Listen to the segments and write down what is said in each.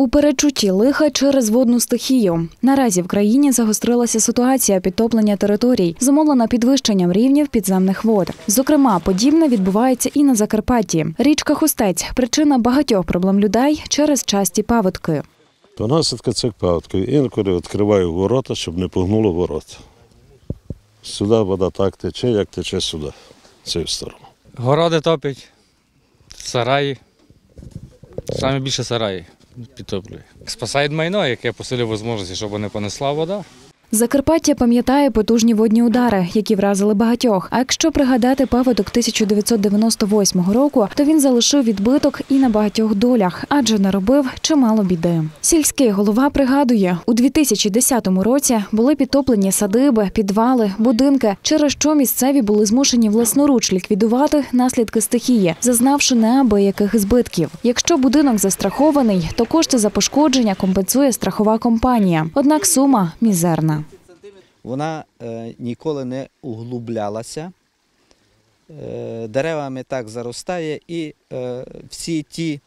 У перечутті лиха через водну стихію. Наразі в країні загострилася ситуація підтоплення територій, зумовлена підвищенням рівнів підземних вод. Зокрема, подібне відбувається і на Закарпатті. Річка Хустець причина багатьох проблем людей через часті паводки. То наслідка цих паводків. Інколи відкриваю ворота, щоб не погнуло ворота. Сюди вода так тече, як тече сюди, в цю сторону. Городи топять, сараї. Саме більше сараї підтоплює. Спасають майно, яке посилює можливості, щоб не понесла вода. Закарпаття пам'ятає потужні водні удари, які вразили багатьох. А якщо пригадати паводок 1998 року, то він залишив відбиток і на багатьох долях, адже наробив чимало біди. Сільський голова пригадує, у 2010 році були підтоплені садиби, підвали, будинки, через що місцеві були змушені власноруч ліквідувати наслідки стихії, зазнавши неабияких збитків. Якщо будинок застрахований, то кошти за пошкодження компенсує страхова компанія. Однак сума мізерна. Вона е, ніколи не углублялася, е, деревами так заростає, і е, всі, ті,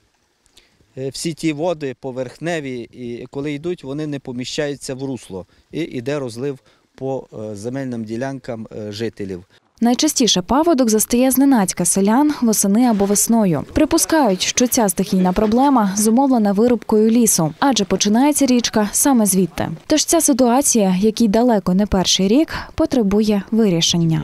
всі ті води поверхневі, і коли йдуть, вони не поміщаються в русло. І йде розлив по земельним ділянкам жителів. Найчастіше паводок застає зненацька селян восени або весною. Припускають, що ця стихійна проблема зумовлена вирубкою лісу, адже починається річка саме звідти. Тож ця ситуація, якій далеко не перший рік, потребує вирішення.